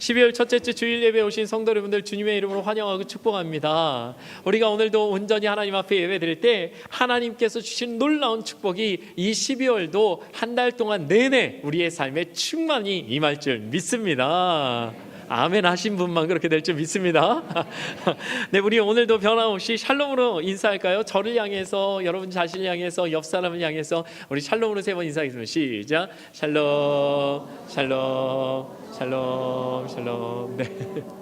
12월 첫째 주 주일 예배 오신 성도 여러분들 주님의 이름으로 환영하고 축복합니다. 우리가 오늘도 온전히 하나님 앞에 예배 드릴 때 하나님께서 주신 놀라운 축복이 이 12월도 한 달 동안 내내 우리의 삶에 충만히 임할 줄 믿습니다. 아멘 하신 분만 그렇게 될 줄 믿습니다. 네, 우리 오늘도 변함없이 샬롬으로 인사할까요? 저를 향해서 여러분 자신을 향해서 옆 사람을 향해서 우리 샬롬으로 세 번 인사하겠습니다. 시작. 샬롬, 샬롬, 샬롬, 샬롬. 네.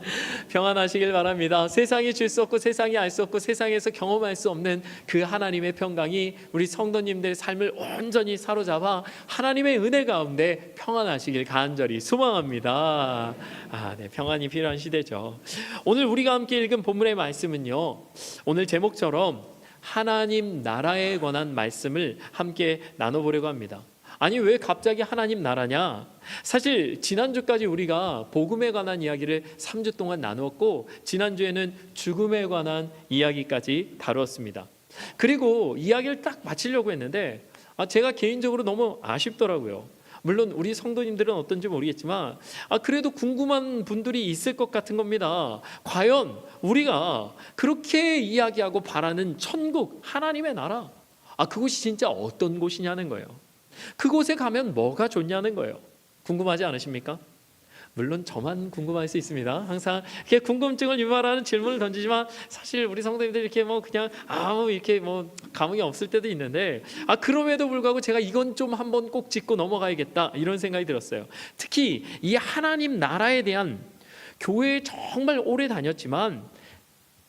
평안하시길 바랍니다. 세상이 줄 수 없고 세상이 알 수 없고 세상에서 경험할 수 없는 그 하나님의 평강이 우리 성도님들의 삶을 온전히 사로잡아 하나님의 은혜 가운데 평안하시길 간절히 소망합니다. 아, 네, 평안이 필요한 시대죠. 오늘 우리가 함께 읽은 본문의 말씀은요. 오늘 제목처럼 하나님 나라에 관한 말씀을 함께 나눠보려고 합니다. 아니 왜 갑자기 하나님 나라냐? 사실 지난주까지 우리가 복음에 관한 이야기를 3주 동안 나누었고 지난주에는 죽음에 관한 이야기까지 다루었습니다. 그리고 이야기를 딱 마치려고 했는데 아, 제가 개인적으로 너무 아쉽더라고요. 물론 우리 성도님들은 어떤지 모르겠지만 아 그래도 궁금한 분들이 있을 것 같은 겁니다. 과연 우리가 그렇게 이야기하고 바라는 천국 하나님의 나라 아 그곳이 진짜 어떤 곳이냐는 거예요. 그곳에 가면 뭐가 좋냐는 거예요. 궁금하지 않으십니까? 물론 저만 궁금할 수 있습니다. 항상 이렇게 궁금증을 유발하는 질문을 던지지만 사실 우리 성도님들 이렇게 뭐 그냥 아무 이렇게 뭐 감흥이 없을 때도 있는데 아 그럼에도 불구하고 제가 이건 좀 한번 꼭 짚고 넘어가야겠다 이런 생각이 들었어요. 특히 이 하나님 나라에 대한 교회에 정말 오래 다녔지만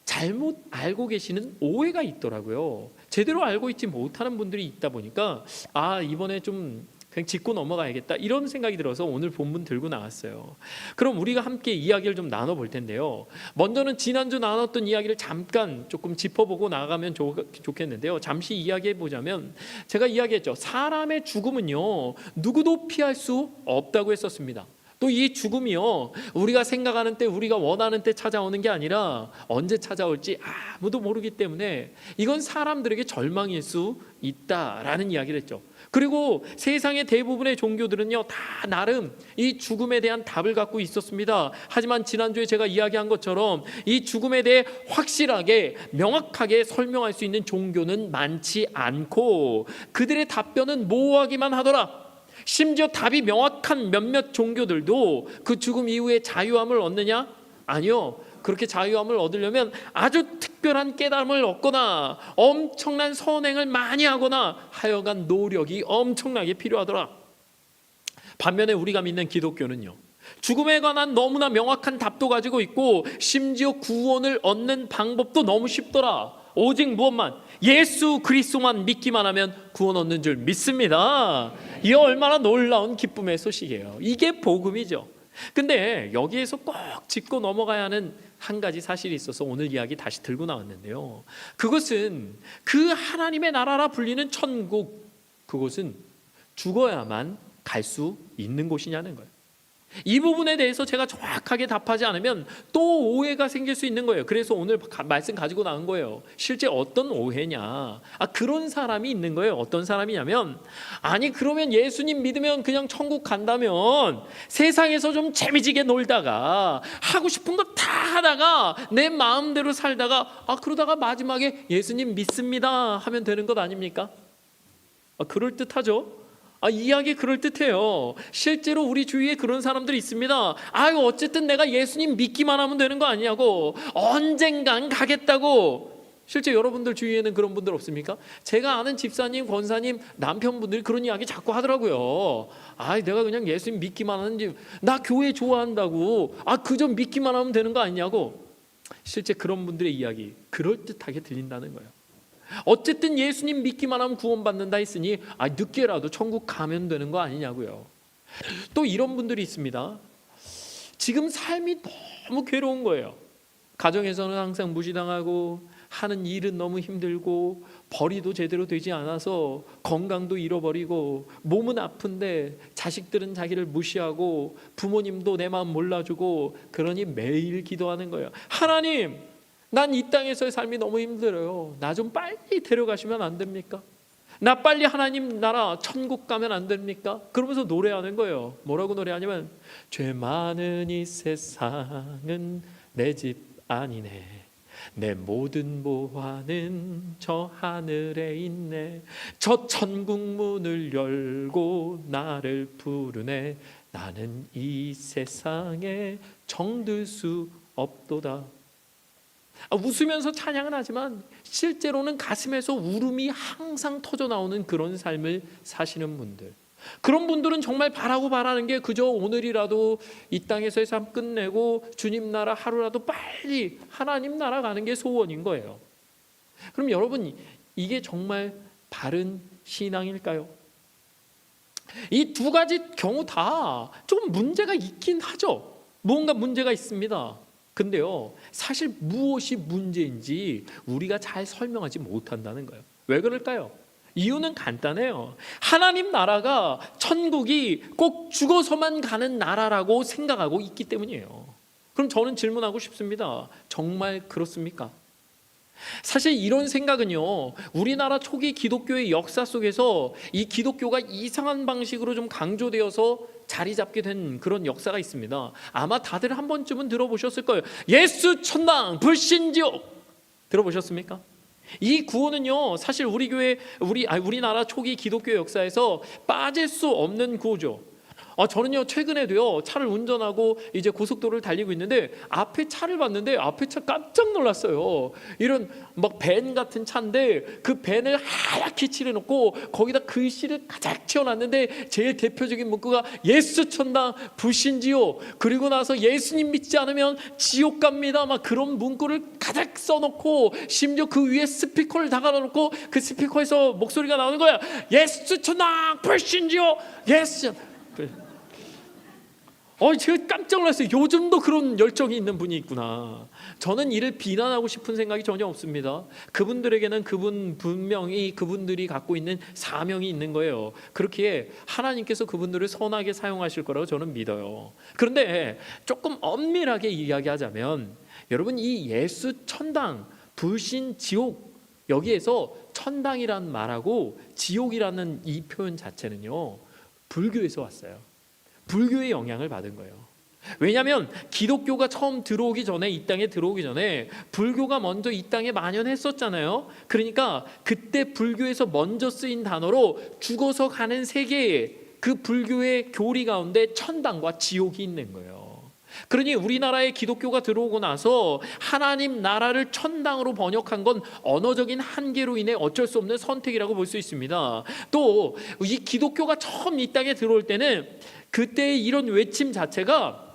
잘못 알고 계시는 오해가 있더라고요. 제대로 알고 있지 못하는 분들이 있다 보니까 아 이번에 좀 그냥 짚고 넘어가야겠다 이런 생각이 들어서 오늘 본문 들고 나왔어요. 그럼 우리가 함께 이야기를 좀 나눠 볼 텐데요. 먼저는 지난주 나눴던 이야기를 잠깐 조금 짚어보고 나가면 좋, 겠는데요 잠시 이야기해 보자면 제가 이야기했죠. 사람의 죽음은요 누구도 피할 수 없다고 했었습니다. 또 이 죽음이요 우리가 생각하는 때 우리가 원하는 때 찾아오는 게 아니라 언제 찾아올지 아무도 모르기 때문에 이건 사람들에게 절망일 수 있다라는 이야기를 했죠. 그리고 세상의 대부분의 종교들은요 다 나름 이 죽음에 대한 답을 갖고 있었습니다. 하지만 지난주에 제가 이야기한 것처럼 이 죽음에 대해 확실하게 명확하게 설명할 수 있는 종교는 많지 않고 그들의 답변은 모호하기만 하더라. 심지어 답이 명확한 몇몇 종교들도 그 죽음 이후에 자유함을 얻느냐? 아니요. 그렇게 자유함을 얻으려면 아주 특별한 깨달음을 얻거나 엄청난 선행을 많이 하거나 하여간 노력이 엄청나게 필요하더라. 반면에 우리가 믿는 기독교는요. 죽음에 관한 너무나 명확한 답도 가지고 있고 심지어 구원을 얻는 방법도 너무 쉽더라. 오직 무엇만 예수 그리스도만 믿기만 하면 구원 얻는 줄 믿습니다. 이 얼마나 놀라운 기쁨의 소식이에요. 이게 복음이죠. 근데 여기에서 꼭 짚고 넘어가야 하는 한 가지 사실이 있어서 오늘 이야기 다시 들고 나왔는데요. 그것은 그 하나님의 나라라 불리는 천국 그곳은 죽어야만 갈 수 있는 곳이냐는 거예요. 이 부분에 대해서 제가 정확하게 답하지 않으면 또 오해가 생길 수 있는 거예요. 그래서 오늘 가- 말씀 가지고 나온 거예요. 실제 어떤 오해냐? 아 그런 사람이 있는 거예요. 어떤 사람이냐면 아니 그러면 예수님 믿으면 그냥 천국 간다면 세상에서 좀 재미지게 놀다가 하고 싶은 거 다 하다가 내 마음대로 살다가 아 그러다가 마지막에 예수님 믿습니다 하면 되는 것 아닙니까? 아, 그럴 듯하죠. 아, 이야기 그럴 듯해요. 실제로 우리 주위에 그런 사람들이 있습니다. 아유, 어쨌든 내가 예수님 믿기만 하면 되는 거 아니냐고. 언젠간 가겠다고. 실제 여러분들 주위에는 그런 분들 없습니까? 제가 아는 집사님, 권사님, 남편분들이 그런 이야기 자꾸 하더라고요. 아, 내가 그냥 예수님 믿기만 하는지, 나 교회 좋아한다고. 아, 그저 믿기만 하면 되는 거 아니냐고. 실제 그런 분들의 이야기, 그럴듯하게 들린다는 거예요. 어쨌든 예수님 믿기만 하면 구원받는다 했으니 아 늦게라도 천국 가면 되는 거 아니냐고요. 또 이런 분들이 있습니다. 지금 삶이 너무 괴로운 거예요. 가정에서는 항상 무시당하고 하는 일은 너무 힘들고 벌이도 제대로 되지 않아서 건강도 잃어버리고 몸은 아픈데 자식들은 자기를 무시하고 부모님도 내 마음 몰라주고 그러니 매일 기도하는 거예요. 하나님 난 이 땅에서의 삶이 너무 힘들어요. 나 좀 빨리 데려가시면 안 됩니까? 나 빨리 하나님 나라 천국 가면 안 됩니까? 그러면서 노래하는 거예요. 뭐라고 노래하냐면 죄 많은 이 세상은 내 집 아니네. 내 모든 보화는 저 하늘에 있네. 저 천국 문을 열고 나를 부르네. 나는 이 세상에 정들 수 없도다. 아, 웃으면서 찬양은 하지만 실제로는 가슴에서 울음이 항상 터져 나오는 그런 삶을 사시는 분들. 그런 분들은 정말 바라고 바라는 게 그저 오늘이라도 이 땅에서의 삶 끝내고 주님 나라 하루라도 빨리 하나님 나라 가는 게 소원인 거예요. 그럼 여러분 이게 정말 바른 신앙일까요? 이 두 가지 경우 다 조금 문제가 있긴 하죠. 무언가 문제가 있습니다. 근데요, 사실 무엇이 문제인지 우리가 잘 설명하지 못한다는 거예요. 왜 그럴까요? 이유는 간단해요. 하나님 나라가 천국이 꼭 죽어서만 가는 나라라고 생각하고 있기 때문이에요. 그럼 저는 질문하고 싶습니다. 정말 그렇습니까? 사실 이런 생각은요, 우리나라 초기 기독교의 역사 속에서 이 기독교가 이상한 방식으로 좀 강조되어서 자리 잡게 된 그런 역사가 있습니다. 아마 다들 한 번쯤은 들어보셨을 거예요. 예수 천당 불신지옥 들어보셨습니까? 이 구호는요, 사실 우리 교회, 우리 아 우리나라 초기 기독교 역사에서 빠질 수 없는 구호죠. 아, 저는요 최근에도요 차를 운전하고 이제 고속도로를 달리고 있는데 앞에 차를 봤는데 앞에 차 깜짝 놀랐어요. 이런 막 밴 같은 차인데 그 밴을 하얗게 칠해놓고 거기다 글씨를 가작 채워놨는데 제일 대표적인 문구가 예수 천당 불신지요. 그리고 나서 예수님 믿지 않으면 지옥 갑니다. 막 그런 문구를 가작 써놓고 심지어 그 위에 스피커를 달아놓고 그 스피커에서 목소리가 나오는 거야. 예수 천당 불신지요. 예수 어, 제가 깜짝 놀랐어요. 요즘도 그런 열정이 있는 분이 있구나. 저는 이를 비난하고 싶은 생각이 전혀 없습니다. 그분들에게는 그분 분명히 그분들이 갖고 있는 사명이 있는 거예요. 그렇기에 하나님께서 그분들을 선하게 사용하실 거라고 저는 믿어요. 그런데 조금 엄밀하게 이야기하자면 여러분 이 예수 천당 불신 지옥 여기에서 천당이란 말하고 지옥이라는 이 표현 자체는요 불교에서 왔어요. 불교의 영향을 받은 거예요. 왜냐하면 기독교가 처음 들어오기 전에 이 땅에 들어오기 전에 불교가 먼저 이 땅에 만연했었잖아요. 그러니까 그때 불교에서 먼저 쓰인 단어로 죽어서 가는 세계에 그 불교의 교리 가운데 천당과 지옥이 있는 거예요. 그러니 우리나라에 기독교가 들어오고 나서 하나님 나라를 천당으로 번역한 건 언어적인 한계로 인해 어쩔 수 없는 선택이라고 볼 수 있습니다. 또 이 기독교가 처음 이 땅에 들어올 때는 그때의 이런 외침 자체가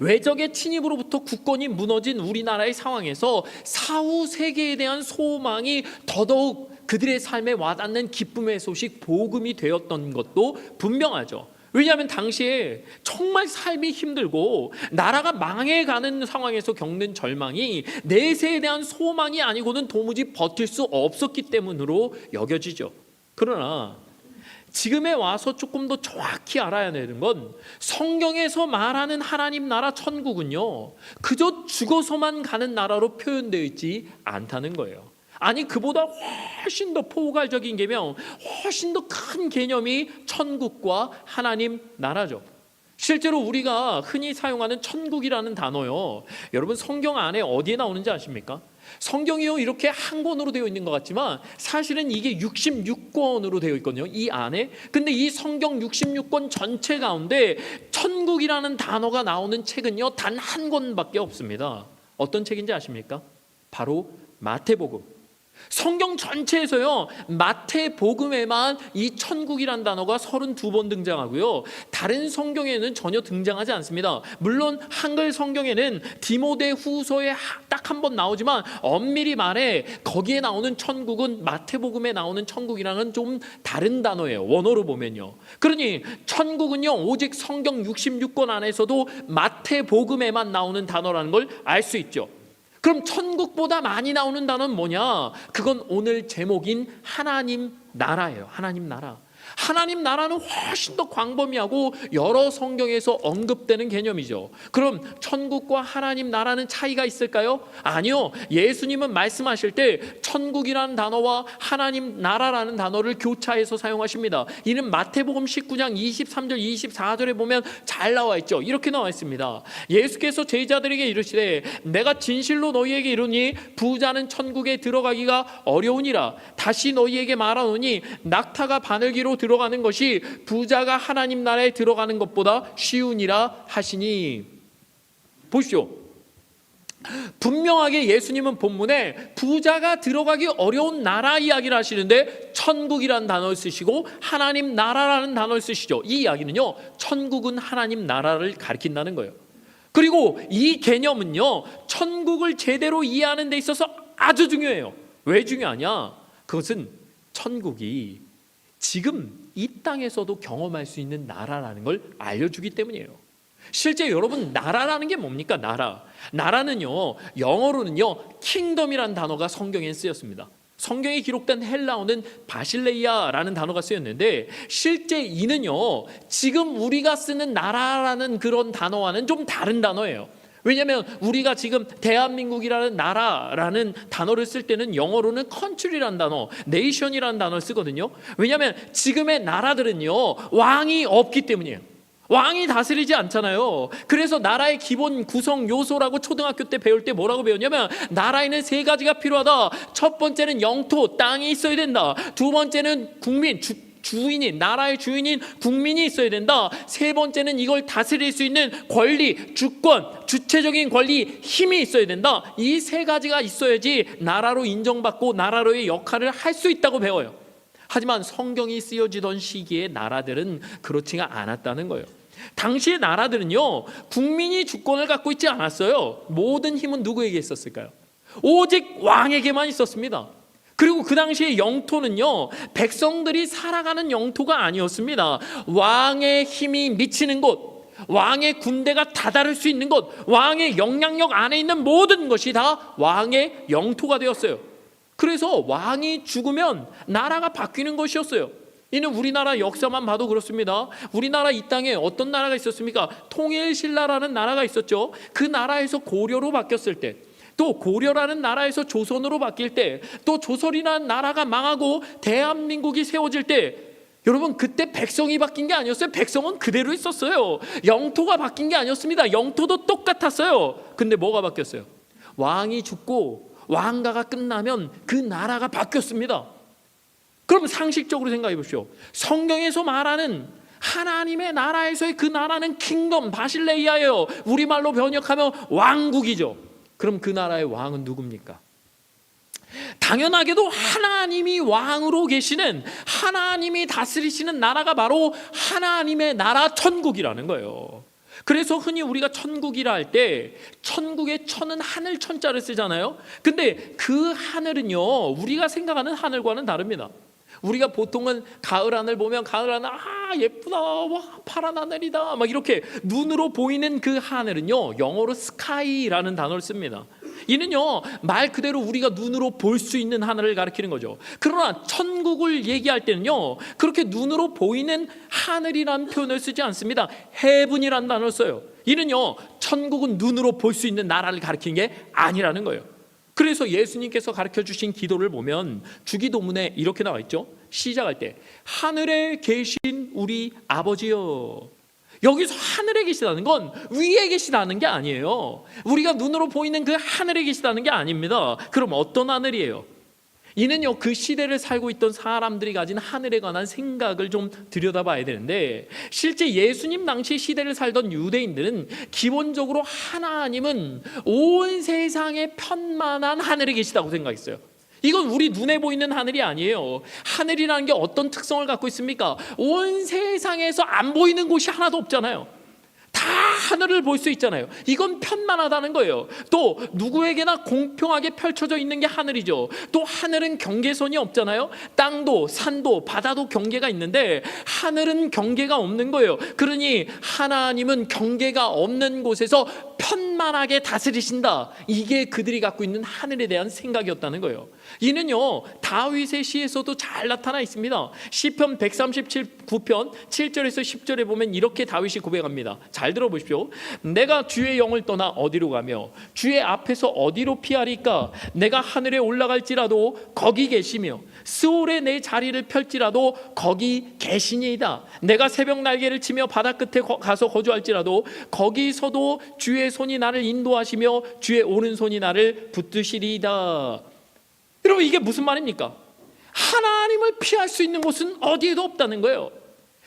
외적의 침입으로부터 국권이 무너진 우리나라의 상황에서 사후 세계에 대한 소망이 더더욱 그들의 삶에 와닿는 기쁨의 소식 복음이 되었던 것도 분명하죠. 왜냐하면 당시에 정말 삶이 힘들고 나라가 망해가는 상황에서 겪는 절망이 내세에 대한 소망이 아니고는 도무지 버틸 수 없었기 때문으로 여겨지죠. 그러나 지금에 와서 조금 더 정확히 알아야 되는 건 성경에서 말하는 하나님 나라 천국은요 그저 죽어서만 가는 나라로 표현되어 있지 않다는 거예요. 아니 그보다 훨씬 더 포괄적인 개념, 훨씬 더 큰 개념이 천국과 하나님 나라죠. 실제로 우리가 흔히 사용하는 천국이라는 단어요. 여러분 성경 안에 어디에 나오는지 아십니까? 성경이요 이렇게 한 권으로 되어 있는 것 같지만 사실은 이게 66권으로 되어 있거든요. 이 안에. 근데 이 성경 66권 전체 가운데 천국이라는 단어가 나오는 책은요 단 한 권밖에 없습니다. 어떤 책인지 아십니까? 바로 마태복음. 성경 전체에서요 마태복음에만 이 천국이란 단어가 32번 등장하고요. 다른 성경에는 전혀 등장하지 않습니다. 물론 한글 성경에는 디모데 후서에 딱 한 번 나오지만 엄밀히 말해 거기에 나오는 천국은 마태복음에 나오는 천국이랑은 좀 다른 단어예요. 원어로 보면요. 그러니 천국은요 오직 성경 66권 안에서도 마태복음에만 나오는 단어라는 걸 알 수 있죠 그럼 천국보다 많이 나오는 단어는 뭐냐? 그건 오늘 제목인 하나님 나라예요. 하나님 나라. 하나님 나라는 훨씬 더 광범위하고 여러 성경에서 언급되는 개념이죠. 그럼 천국과 하나님 나라는 차이가 있을까요? 아니요. 예수님은 말씀하실 때 천국이라는 단어와 하나님 나라라는 단어를 교차해서 사용하십니다. 이는 마태복음 19장 23절 24절에 보면 잘 나와 있죠. 이렇게 나와 있습니다. 예수께서 제자들에게 이르시되 내가 진실로 너희에게 이르니 부자는 천국에 들어가기가 어려우니라 다시 너희에게 말하노니 낙타가 바늘기로 들어 가는 것이 부자가 하나님 나라에 들어가는 것보다 쉬우니라 하시니 보십시오. 분명하게 예수님은 본문에 부자가 들어가기 어려운 나라 이야기를 하시는데 천국이라는 단어를 쓰시고 하나님 나라라는 단어를 쓰시죠. 이 이야기는요. 천국은 하나님 나라를 가리킨다는 거예요. 그리고 이 개념은요. 천국을 제대로 이해하는 데 있어서 아주 중요해요. 왜 중요하냐? 그것은 천국이 지금 이 땅에서도 경험할 수 있는 나라라는 걸 알려주기 때문이에요. 실제 여러분 나라라는 게 뭡니까? 나라. 나라는요. 영어로는요. 킹덤이라는 단어가 성경에 쓰였습니다. 성경에 기록된 헬라어는 바실레이아라는 단어가 쓰였는데 실제 이는요. 지금 우리가 쓰는 나라라는 그런 단어와는 좀 다른 단어예요. 왜냐하면 우리가 지금 대한민국이라는 나라라는 단어를 쓸 때는 영어로는 country라는 단어, nation이라는 단어를 쓰거든요. 왜냐하면 지금의 나라들은요 왕이 없기 때문이에요. 왕이 다스리지 않잖아요. 그래서 나라의 기본 구성 요소라고 초등학교 때 배울 때 뭐라고 배웠냐면 나라에는 세 가지가 필요하다. 첫 번째는 영토, 땅이 있어야 된다. 두 번째는 국민, 주, 주인이 나라의 주인인 국민이 있어야 된다. 세 번째는 이걸 다스릴 수 있는 권리, 주권, 주체적인 권리, 힘이 있어야 된다. 이 세 가지가 있어야지 나라로 인정받고 나라로의 역할을 할 수 있다고 배워요. 하지만 성경이 쓰여지던 시기에 나라들은 그렇지가 않았다는 거예요. 당시의 나라들은요, 국민이 주권을 갖고 있지 않았어요. 모든 힘은 누구에게 있었을까요? 오직 왕에게만 있었습니다. 그리고 그 당시의 영토는요, 백성들이 살아가는 영토가 아니었습니다. 왕의 힘이 미치는 곳, 왕의 군대가 다다를 수 있는 곳, 왕의 영향력 안에 있는 모든 것이 다 왕의 영토가 되었어요. 그래서 왕이 죽으면 나라가 바뀌는 것이었어요. 이는 우리나라 역사만 봐도 그렇습니다. 우리나라 이 땅에 어떤 나라가 있었습니까? 통일신라라는 나라가 있었죠. 그 나라에서 고려로 바뀌었을 때, 또 고려라는 나라에서 조선으로 바뀔 때, 또 조선이라는 나라가 망하고 대한민국이 세워질 때, 여러분 그때 백성이 바뀐 게 아니었어요. 백성은 그대로 있었어요. 영토가 바뀐 게 아니었습니다. 영토도 똑같았어요. 근데 뭐가 바뀌었어요? 왕이 죽고 왕가가 끝나면 그 나라가 바뀌었습니다. 그럼 상식적으로 생각해 보십시오. 성경에서 말하는 하나님의 나라에서의 그 나라는 킹덤 바실레이아예요. 우리말로 번역하면 왕국이죠. 그럼 그 나라의 왕은 누굽니까? 당연하게도 하나님이 왕으로 계시는 하나님이 다스리시는 나라가 바로 하나님의 나라 천국이라는 거예요. 그래서 흔히 우리가 천국이라 할 때 천국의 천은 하늘 천자를 쓰잖아요. 근데 그 하늘은요 우리가 생각하는 하늘과는 다릅니다. 우리가 보통은 가을 하늘 보면 가을 하늘 아 예쁘다 와 파란 하늘이다 막 이렇게 눈으로 보이는 그 하늘은요 영어로 스카이라는 단어를 씁니다. 이는요 말 그대로 우리가 눈으로 볼 수 있는 하늘을 가리키는 거죠. 그러나 천국을 얘기할 때는요 그렇게 눈으로 보이는 하늘이라는 표현을 쓰지 않습니다. 해분이라는 단어를 써요. 이는요 천국은 눈으로 볼 수 있는 나라를 가리키는 게 아니라는 거예요. 그래서 예수님께서 가르쳐 주신 기도를 보면 주기도문에 이렇게 나와 있죠. 시작할 때 하늘에 계신 우리 아버지여. 여기서 하늘에 계시다는 건 위에 계시다는 게 아니에요. 우리가 눈으로 보이는 그 하늘에 계시다는 게 아닙니다. 그럼 어떤 하늘이에요? 이는요 그 시대를 살고 있던 사람들이 가진 하늘에 관한 생각을 좀 들여다봐야 되는데 실제 예수님 당시 시대를 살던 유대인들은 기본적으로 하나님은 온 세상에 편만한 하늘에 계시다고 생각했어요. 이건 우리 눈에 보이는 하늘이 아니에요. 하늘이라는 게 어떤 특성을 갖고 있습니까? 온 세상에서 안 보이는 곳이 하나도 없잖아요. 다 하늘을 볼 수 있잖아요. 이건 편만하다는 거예요. 또 누구에게나 공평하게 펼쳐져 있는 게 하늘이죠. 또 하늘은 경계선이 없잖아요. 땅도 산도 바다도 경계가 있는데 하늘은 경계가 없는 거예요. 그러니 하나님은 경계가 없는 곳에서 편 충만하게 다스리신다. 이게 그들이 갖고 있는 하늘에 대한 생각이었다는 거예요. 이는요 다윗의 시에서도 잘 나타나 있습니다. 시편 139편 7절에서 10절에 보면 이렇게 다윗이 고백합니다. 잘 들어보십시오. 내가 주의 영을 떠나 어디로 가며 주의 앞에서 어디로 피하리까? 내가 하늘에 올라갈지라도 거기 계시며 스올에 내 자리를 펼지라도 거기 계시니이다. 내가 새벽 날개를 치며 바다 끝에 거- 가서 거주할지라도 거기서도 주의 손이 나를 인도하시며 주의 오른손이 나를 붙드시리이다. 여러분 이게 무슨 말입니까? 하나님을 피할 수 있는 곳은 어디에도 없다는 거예요.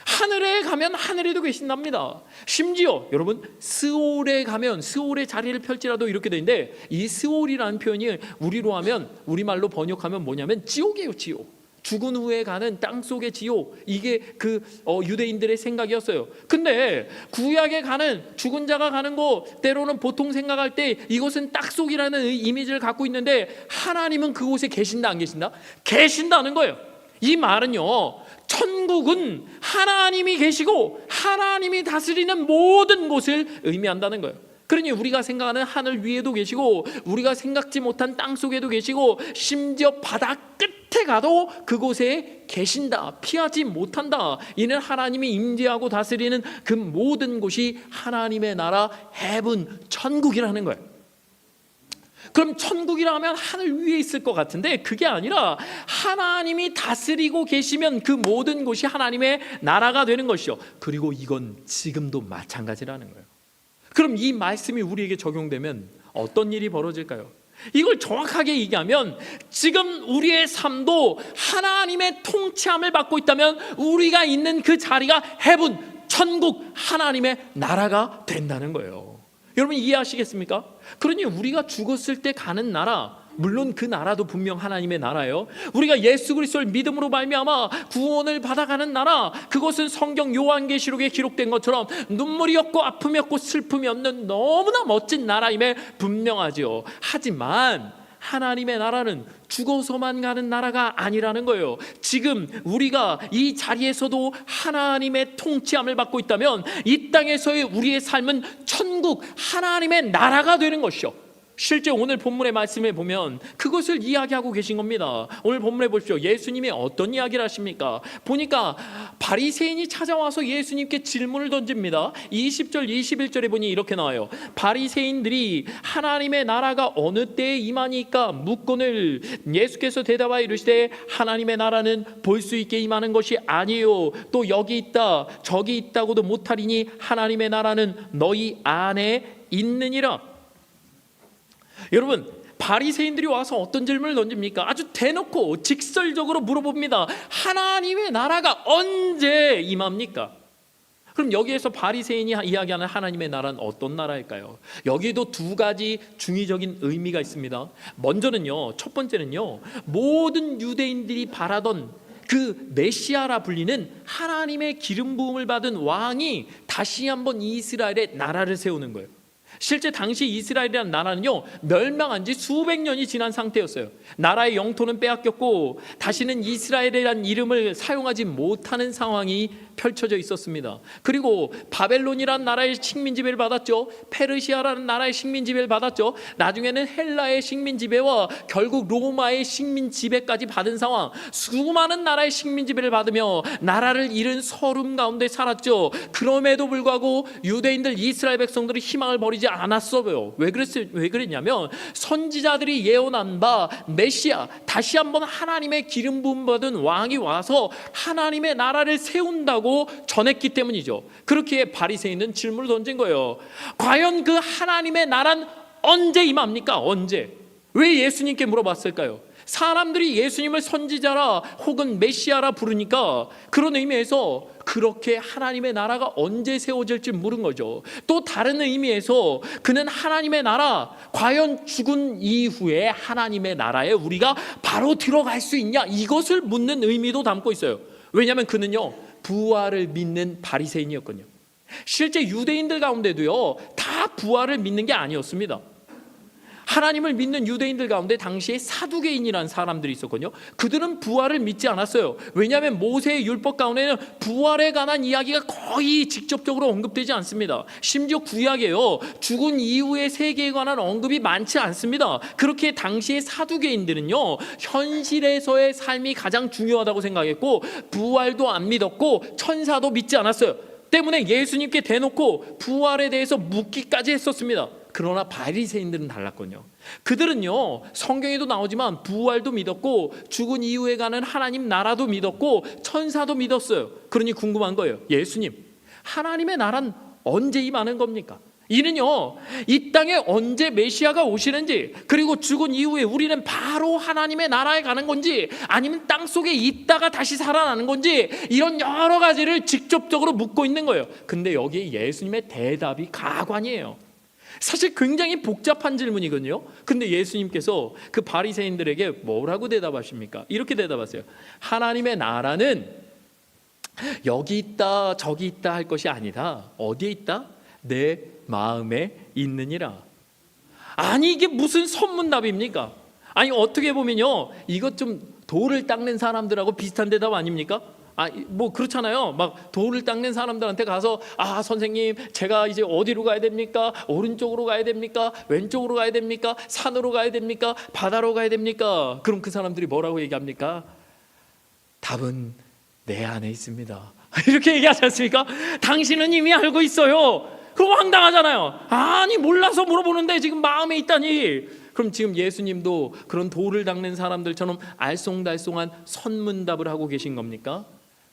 하늘에 가면 하늘에도 계신답니다. 심지어 여러분 스올에 가면 스올의 자리를 펼지라도 이렇게 되는데 이 스올이라는 표현이 우리로 하면 우리말로 번역하면 뭐냐면 지옥이에요, 지옥. 죽은 후에 가는 땅 속의 지옥 이게 그 어, 유대인들의 생각이었어요. 근데 구약에 가는 죽은 자가 가는 곳 때로는 보통 생각할 때 이곳은 땅 속이라는 의- 이미지를 갖고 있는데 하나님은 그곳에 계신다 안 계신다? 계신다는 거예요. 이 말은요. 천국은 하나님이 계시고 하나님이 다스리는 모든 곳을 의미한다는 거예요. 그러니 우리가 생각하는 하늘 위에도 계시고 우리가 생각지 못한 땅 속에도 계시고 심지어 바다 끝에 가도 그곳에 계신다. 피하지 못한다. 이는 하나님이 임재하고 다스리는 그 모든 곳이 하나님의 나라 해분 천국이라는 거예요. 그럼 천국이라 하면 하늘 위에 있을 것 같은데 그게 아니라 하나님이 다스리고 계시면 그 모든 곳이 하나님의 나라가 되는 것이죠. 그리고 이건 지금도 마찬가지라는 거예요. 그럼 이 말씀이 우리에게 적용되면 어떤 일이 벌어질까요? 이걸 정확하게 얘기하면 지금 우리의 삶도 하나님의 통치함을 받고 있다면 우리가 있는 그 자리가 해분 천국 하나님의 나라가 된다는 거예요. 여러분 이해하시겠습니까? 그러니 우리가 죽었을 때 가는 나라 물론 그 나라도 분명 하나님의 나라예요. 우리가 예수 그리스도를 믿음으로 말미암아 구원을 받아가는 나라 그것은 성경 요한계시록에 기록된 것처럼 눈물이 없고 아픔이 없고 슬픔이 없는 너무나 멋진 나라임에 분명하지요. 하지만 하나님의 나라는 죽어서만 가는 나라가 아니라는 거예요. 지금 우리가 이 자리에서도 하나님의 통치함을 받고 있다면 이 땅에서의 우리의 삶은 천국 하나님의 나라가 되는 것이요. 실제 오늘 본문의 말씀에 보면 그것을 이야기하고 계신 겁니다. 오늘 본문에 보십시오. 예수님이 어떤 이야기를 하십니까? 보니까 바리새인이 찾아와서 예수님께 질문을 던집니다. 20절 21절에 보니 이렇게 나와요. 바리새인들이 하나님의 나라가 어느 때에 임하니까 묻건을 예수께서 대답하여 이르시되 하나님의 나라는 볼 수 있게 임하는 것이 아니요 또 여기 있다 저기 있다고도 못하리니 하나님의 나라는 너희 안에 있느니라. 여러분 바리새인들이 와서 어떤 질문을 던집니까? 아주 대놓고 직설적으로 물어봅니다. 하나님의 나라가 언제 임합니까? 그럼 여기에서 바리새인이 이야기하는 하나님의 나라는 어떤 나라일까요? 여기도 두 가지 중의적인 의미가 있습니다. 먼저는요, 첫 번째는요, 모든 유대인들이 바라던 그 메시아라 불리는 하나님의 기름 부음을 받은 왕이 다시 한번 이스라엘의 나라를 세우는 거예요. 실제 당시 이스라엘이라는 나라는요 멸망한 지 수백 년이 지난 상태였어요. 나라의 영토는 빼앗겼고 다시는 이스라엘이라는 이름을 사용하지 못하는 상황이 펼쳐져 있었습니다. 그리고 바벨론이라는 나라의 식민 지배를 받았죠. 페르시아라는 나라의 식민 지배를 받았죠. 나중에는 헬라의 식민 지배와 결국 로마의 식민 지배까지 받은 상황. 수많은 나라의 식민 지배를 받으며 나라를 잃은 서름 가운데 살았죠. 그럼에도 불구하고 유대인들 이스라엘 백성들이 희망을 버리지 않았어요. 왜 그랬 왜 그랬냐면 선지자들이 예언한 바 메시아 다시 한번 하나님의 기름 부음 받은 왕이 와서 하나님의 나라를 세운다고 전했기 때문이죠. 그렇게 바리새인은 질문을 던진 거예요. 과연 그 하나님의 나라는 언제 임합니까? 언제? 왜 예수님께 물어봤을까요? 사람들이 예수님을 선지자라 혹은 메시아라 부르니까 그런 의미에서 그렇게 하나님의 나라가 언제 세워질지 물은 거죠. 또 다른 의미에서 그는 하나님의 나라 과연 죽은 이후에 하나님의 나라에 우리가 바로 들어갈 수 있냐 이것을 묻는 의미도 담고 있어요. 왜냐하면 그는요 부활을 믿는 바리새인이었거든요. 실제 유대인들 가운데도요 다 부활을 믿는 게 아니었습니다. 하나님을 믿는 유대인들 가운데 당시에 사두개인이라는 사람들이 있었거든요. 그들은 부활을 믿지 않았어요. 왜냐하면 모세의 율법 가운데는 부활에 관한 이야기가 거의 직접적으로 언급되지 않습니다. 심지어 구약에요. 죽은 이후의 세계에 관한 언급이 많지 않습니다. 그렇게 당시의 사두개인들은요. 현실에서의 삶이 가장 중요하다고 생각했고 부활도 안 믿었고 천사도 믿지 않았어요. 때문에 예수님께 대놓고 부활에 대해서 묻기까지 했었습니다. 그러나 바리새인들은 달랐군요. 그들은요 성경에도 나오지만 부활도 믿었고 죽은 이후에 가는 하나님 나라도 믿었고 천사도 믿었어요. 그러니 궁금한 거예요. 예수님, 하나님의 나라는 언제 임하는 겁니까? 이는요 이 땅에 언제 메시아가 오시는지 그리고 죽은 이후에 우리는 바로 하나님의 나라에 가는 건지 아니면 땅 속에 있다가 다시 살아나는 건지 이런 여러 가지를 직접적으로 묻고 있는 거예요. 근데 여기 예수님의 대답이 가관이에요. 사실 굉장히 복잡한 질문이거든요. 근데 예수님께서 그 바리새인들에게 뭐라고 대답하십니까? 이렇게 대답하세요. 하나님의 나라는 여기 있다 저기 있다 할 것이 아니다. 어디에 있다? 내 마음에 있느니라. 아니 이게 무슨 선문답입니까? 아니 어떻게 보면요 이것 좀 돌을 닦는 사람들하고 비슷한 대답 아닙니까? 아 뭐 그렇잖아요. 막 돌을 닦는 사람들한테 가서 아 선생님 제가 이제 어디로 가야 됩니까? 오른쪽으로 가야 됩니까? 왼쪽으로 가야 됩니까? 산으로 가야 됩니까? 바다로 가야 됩니까? 그럼 그 사람들이 뭐라고 얘기합니까? 답은 내 안에 있습니다. 이렇게 얘기하지 않습니까? 당신은 이미 알고 있어요. 그럼 황당하잖아요. 아니 몰라서 물어보는데 지금 마음에 있다니. 그럼 지금 예수님도 그런 돌을 닦는 사람들처럼 알쏭달쏭한 선문답을 하고 계신 겁니까?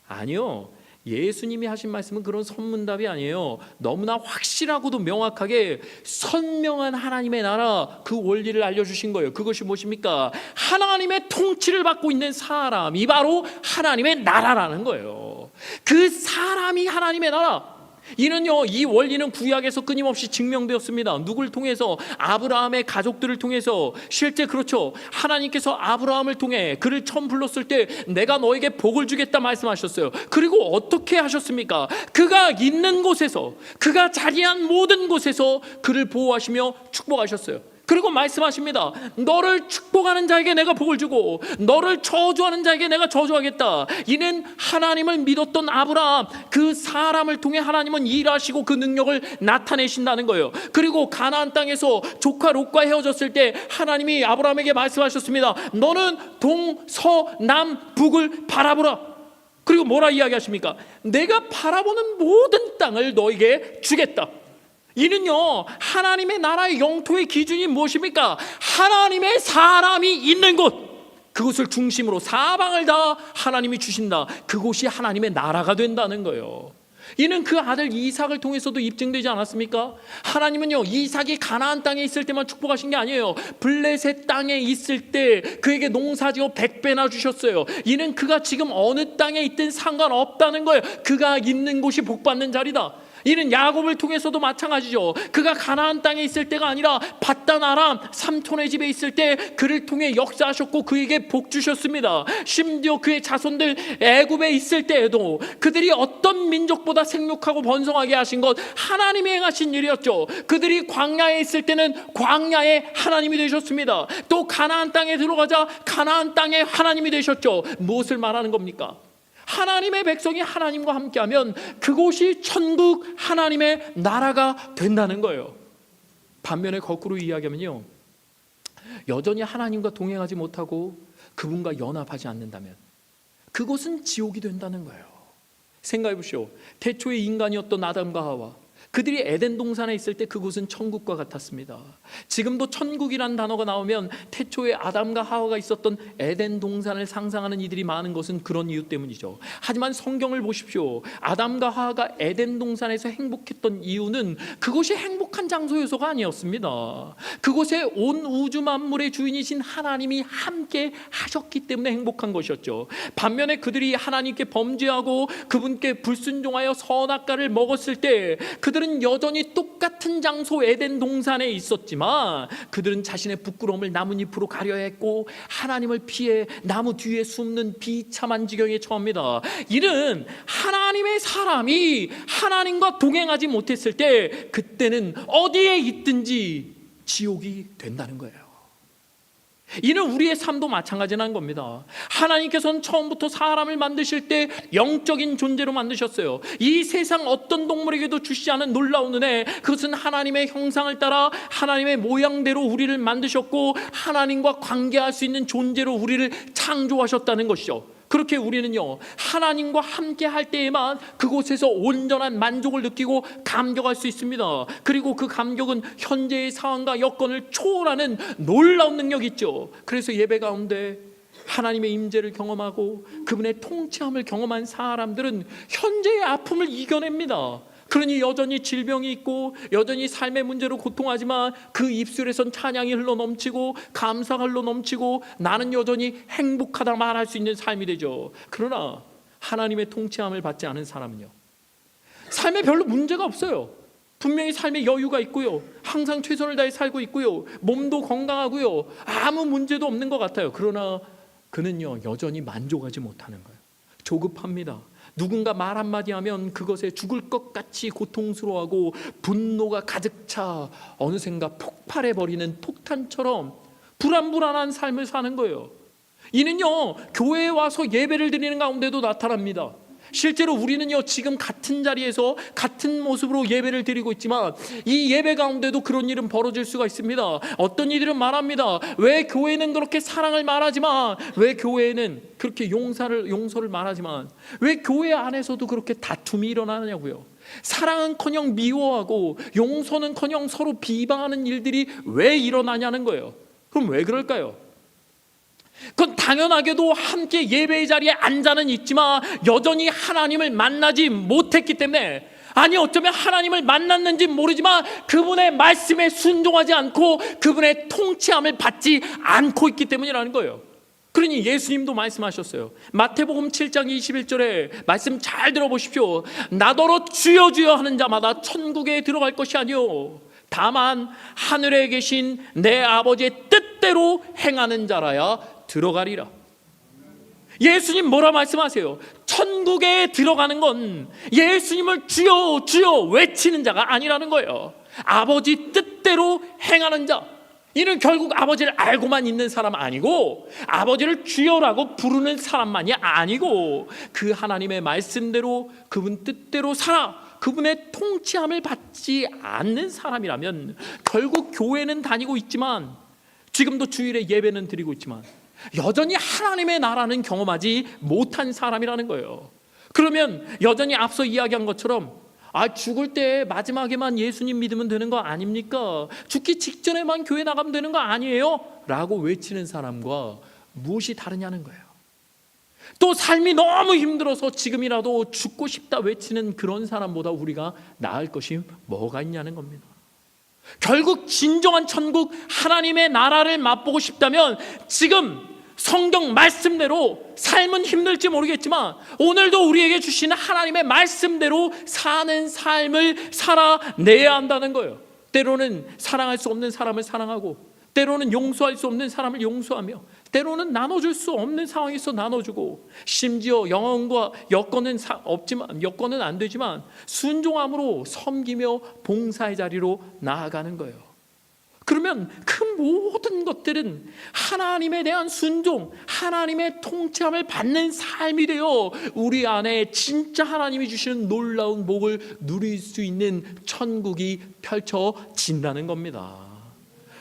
아니요. 예수님이 하신 말씀은 그런 선문답이 아니에요. 너무나 확실하고도 명확하게 선명한 하나님의 나라 그 원리를 알려주신 거예요. 그것이 무엇입니까? 하나님의 통치를 받고 있는 사람이 바로 하나님의 나라라는 거예요. 그 사람이 하나님의 나라. 이는요 이 원리는 구약에서 끊임없이 증명되었습니다. 누굴 통해서 아브라함의 가족들을 통해서 실제 그렇죠. 하나님께서 아브라함을 통해 그를 처음 불렀을 때 내가 너에게 복을 주겠다 말씀하셨어요. 그리고 어떻게 하셨습니까? 그가 있는 곳에서 그가 자리한 모든 곳에서 그를 보호하시며 축복하셨어요. 그리고 말씀하십니다. 너를 축복하는 자에게 내가 복을 주고 너를 저주하는 자에게 내가 저주하겠다. 이는 하나님을 믿었던 아브라함 그 사람을 통해 하나님은 일하시고 그 능력을 나타내신다는 거예요. 그리고 가나안 땅에서 조카 롯과 헤어졌을 때 하나님이 아브라함에게 말씀하셨습니다. 너는 동서남 북을 바라보라. 그리고 뭐라 이야기하십니까? 내가 바라보는 모든 땅을 너에게 주겠다. 이는요 하나님의 나라의 영토의 기준이 무엇입니까? 하나님의 사람이 있는 곳 그곳을 중심으로 사방을 다 하나님이 주신다. 그곳이 하나님의 나라가 된다는 거예요. 이는 그 아들 이삭을 통해서도 입증되지 않았습니까? 하나님은요 이삭이 가나안 땅에 있을 때만 축복하신 게 아니에요. 블레셋 땅에 있을 때 그에게 농사지어 백배나 주셨어요. 이는 그가 지금 어느 땅에 있든 상관없다는 거예요. 그가 있는 곳이 복받는 자리다. 이는 야곱을 통해서도 마찬가지죠. 그가 가나안 땅에 있을 때가 아니라 바단 아람 삼촌의 집에 있을 때 그를 통해 역사하셨고 그에게 복 주셨습니다. 심지어 그의 자손들 애굽에 있을 때에도 그들이 어떤 민족보다 생육하고 번성하게 하신 것 하나님이 행하신 일이었죠. 그들이 광야에 있을 때는 광야에 하나님이 되셨습니다. 또 가나안 땅에 들어가자 가나안 땅에 하나님이 되셨죠. 무엇을 말하는 겁니까? 하나님의 백성이 하나님과 함께하면 그곳이 천국 하나님의 나라가 된다는 거예요. 반면에 거꾸로 이야기하면요. 여전히 하나님과 동행하지 못하고 그분과 연합하지 않는다면 그곳은 지옥이 된다는 거예요. 생각해 보시오. 태초의 인간이었던 아담과 하와 그들이 에덴 동산에 있을 때 그곳은 천국과 같았습니다. 지금도 천국이란 단어가 나오면 태초에 아담과 하와가 있었던 에덴 동산을 상상하는 이들이 많은 것은 그런 이유 때문이죠. 하지만 성경을 보십시오. 아담과 하와가 에덴 동산에서 행복했던 이유는 그것이 행복한 장소 요소가 아니었습니다. 그곳에 온 우주 만물의 주인이신 하나님이 함께 하셨기 때문에 행복한 것이었죠. 반면에 그들이 하나님께 범죄하고 그분께 불순종하여 선악과를 먹었을 때 그들은 여전히 똑같은 장소 에덴 동산에 있었지만 그들은 자신의 부끄러움을 나뭇잎으로 가려야 했고 하나님을 피해 나무 뒤에 숨는 비참한 지경에 처합니다. 이는 하나님의 사람이 하나님과 동행하지 못했을 때 그때는 어디에 있든지 지옥이 된다는 거예요. 이는 우리의 삶도 마찬가지라는 겁니다. 하나님께서는 처음부터 사람을 만드실 때 영적인 존재로 만드셨어요. 이 세상 어떤 동물에게도 주시지 않은 놀라운 은혜, 그것은 하나님의 형상을 따라 하나님의 모양대로 우리를 만드셨고 하나님과 관계할 수 있는 존재로 우리를 창조하셨다는 것이죠. 그렇게 우리는요 하나님과 함께 할 때에만 그곳에서 온전한 만족을 느끼고 감격할 수 있습니다. 그리고 그 감격은 현재의 상황과 여건을 초월하는 놀라운 능력이 있죠. 그래서 예배 가운데 하나님의 임재를 경험하고 그분의 통치함을 경험한 사람들은 현재의 아픔을 이겨냅니다. 그러니 여전히 질병이 있고 여전히 삶의 문제로 고통하지만 그 입술에선 찬양이 흘러 넘치고 감사가 흘러 넘치고 나는 여전히 행복하다 말할 수 있는 삶이 되죠. 그러나 하나님의 통치함을 받지 않은 사람은요. 삶에 별로 문제가 없어요. 분명히 삶에 여유가 있고요. 항상 최선을 다해 살고 있고요. 몸도 건강하고요. 아무 문제도 없는 것 같아요. 그러나 그는요, 여전히 만족하지 못하는 거예요. 조급합니다. 누군가 말 한마디 하면 그것에 죽을 것 같이 고통스러워하고 분노가 가득 차 어느샌가 폭발해 버리는 폭탄처럼 불안불안한 삶을 사는 거예요. 이는요, 교회에 와서 예배를 드리는 가운데도 나타납니다. 실제로 우리는요, 지금 같은 자리에서 같은 모습으로 예배를 드리고 있지만 이 예배 가운데도 그런 일은 벌어질 수가 있습니다. 어떤 이들은 말합니다. 왜 교회는 그렇게 사랑을 말하지만 왜 교회는 그렇게 용서를 용서를 말하지만 왜 교회 안에서도 그렇게 다툼이 일어나냐고요. 사랑은커녕 미워하고 용서는커녕 서로 비방하는 일들이 왜 일어나냐는 거예요. 그럼 왜 그럴까요? 그건 당연하게도 함께 예배의 자리에 앉아는 있지만 여전히 하나님을 만나지 못했기 때문에 아니 어쩌면 하나님을 만났는지 모르지만 그분의 말씀에 순종하지 않고 그분의 통치함을 받지 않고 있기 때문이라는 거예요. 그러니 예수님도 말씀하셨어요. 마태복음 7장 21절에 말씀 잘 들어보십시오. 나더러 주여 주여 하는 자마다 천국에 들어갈 것이 아니요 다만 하늘에 계신 내 아버지의 뜻대로 행하는 자라야 들어가리라. 예수님 뭐라 말씀하세요? 천국에 들어가는 건 예수님을 주여 주여 외치는 자가 아니라는 거예요. 아버지 뜻대로 행하는 자. 이는 결국 아버지를 알고만 있는 사람 아니고 아버지를 주여라고 부르는 사람만이 아니고 그 하나님의 말씀대로 그분 뜻대로 살아 그분의 통치함을 받지 않는 사람이라면 결국 교회는 다니고 있지만 지금도 주일에 예배는 드리고 있지만 여전히 하나님의 나라는 경험하지 못한 사람이라는 거예요. 그러면 여전히 앞서 이야기한 것처럼 아 죽을 때 마지막에만 예수님 믿으면 되는 거 아닙니까? 죽기 직전에만 교회 나가면 되는 거 아니에요? 라고 외치는 사람과 무엇이 다르냐는 거예요. 또 삶이 너무 힘들어서 지금이라도 죽고 싶다 외치는 그런 사람보다 우리가 나을 것이 뭐가 있냐는 겁니다. 결국 진정한 천국 하나님의 나라를 맛보고 싶다면 지금 성경 말씀대로 삶은 힘들지 모르겠지만 오늘도 우리에게 주시는 하나님의 말씀대로 사는 삶을 살아내야 한다는 거예요. 때로는 사랑할 수 없는 사람을 사랑하고 때로는 용서할 수 없는 사람을 용서하며 때로는 나눠줄 수 없는 상황에서 나눠주고 심지어 영혼과 여건은 사- 없지만 여건은 안 되지만 순종함으로 섬기며 봉사의 자리로 나아가는 거예요. 그러면 그 모든 것들은 하나님에 대한 순종, 하나님의 통치함을 받는 삶이 되어 우리 안에 진짜 하나님이 주시는 놀라운 복을 누릴 수 있는 천국이 펼쳐진다는 겁니다.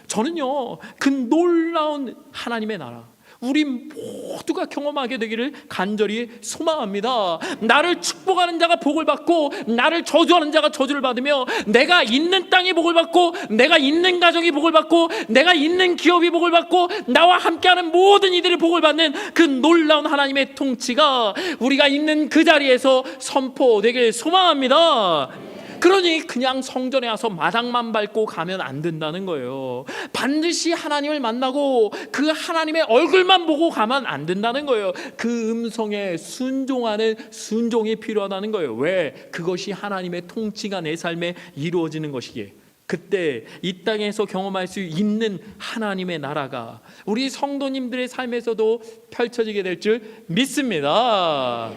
저는요, 그 놀라운 하나님의 나라, 우리 모두가 경험하게 되기를 간절히 소망합니다. 나를 축복하는 자가 복을 받고 나를 저주하는 자가 저주를 받으며 내가 있는 땅이 복을 받고 내가 있는 가정이 복을 받고 내가 있는 기업이 복을 받고 나와 함께하는 모든 이들이 복을 받는 그 놀라운 하나님의 통치가 우리가 있는 그 자리에서 선포되길 소망합니다. 그러니 그냥 성전에 와서 마당만 밟고 가면 안 된다는 거예요. 반드시 하나님을 만나고 그 하나님의 얼굴만 보고 가면 안 된다는 거예요. 그 음성에 순종하는 순종이 필요하다는 거예요. 왜? 그것이 하나님의 통치가 내 삶에 이루어지는 것이기에. 그때 이 땅에서 경험할 수 있는 하나님의 나라가 우리 성도님들의 삶에서도 펼쳐지게 될 줄 믿습니다.